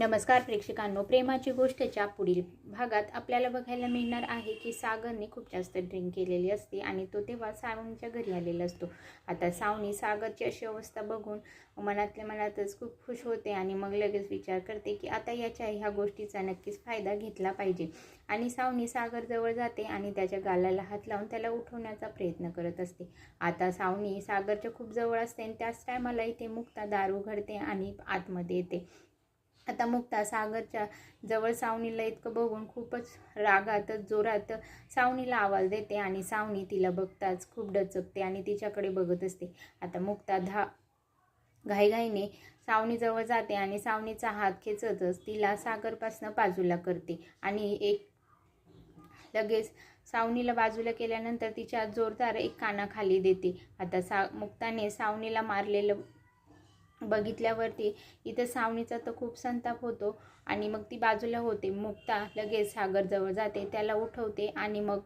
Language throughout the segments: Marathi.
नमस्कार प्रेक्षकांनो प्रेमाची गोष्टच्या पुढील भागात आपल्याला बघायला मिळणार आहे की सागरने खूप जास्त ड्रिंक केलेली असते आणि तो तेव्हा सावनीच्या घरी आलेला असतो. आता सावनी सागरची अशी अवस्था बघून मनातल्या मनातच खूप खुश होते आणि मग लगेच विचार करते की आता याच्या ह्या गोष्टीचा नक्कीच फायदा घेतला पाहिजे. आणि सावनी सागरजवळ जाते आणि त्याच्या गालाला हात लावून त्याला उठवण्याचा प्रयत्न करत असते. आता सावनी सागरच्या खूप जवळ असते आणि त्याच टायमाला इथे मुक्ता दार उघडते आणि आतमध्ये येते. आता मुक्ता सागरच्या जवळ सावनीला इतकं बघून खूपच रागातच जोरात सावनीला आवाज देते आणि सावनी तिला बघताच खूप डचकते आणि तिच्याकडे बघत असते. आता मुक्ता धा घाईघाईने सावनीजवळ जाते आणि सावनीचा हात खेचतच तिला सागरपासनं बाजूला करते आणि एक लगेच सावनीला बाजूला केल्यानंतर तिच्या जोरदार एक कानाखाली देते. आता सा मुक्ताने सावनीला मारलेलं बघितल्यावरती इथं सावणीचा तर खूप संताप होतो आणि मग ती बाजूला होते. मुक्ता लगेच सागरजवळ जाते. त्याला उठवते आणि मग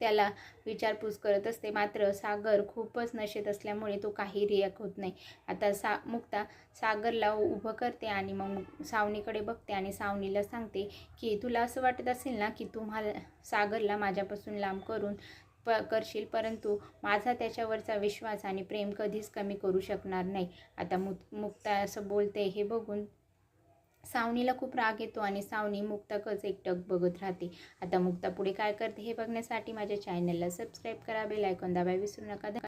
त्याला विचारपूस करत असते. मात्र सागर खूपच नशेत असल्यामुळे तो काही रिॲक्ट होत नाही. आता सा मुक्ता सागरला उभं करते आणि मग सावनीकडे बघते आणि सावनीला सांगते की तुला असं वाटत असेल ना की तुम्हाला सागरला माझ्यापासून लांब करून प करशील परंतु माझा त्याच्यावरचा विश्वास आणि प्रेम कधीच कमी करू शकणार नाही. आता मु मुक्ता असं बोलते हे बघून सावनीला खूप राग येतो आणि सावनी मुक्ताकच एकटक बघत राहते. आता मुक्ता पुढे काय करते हे बघण्यासाठी माझ्या चॅनलला सबस्क्राईब करा बेल आयकॉन दाबायला विसरू नका.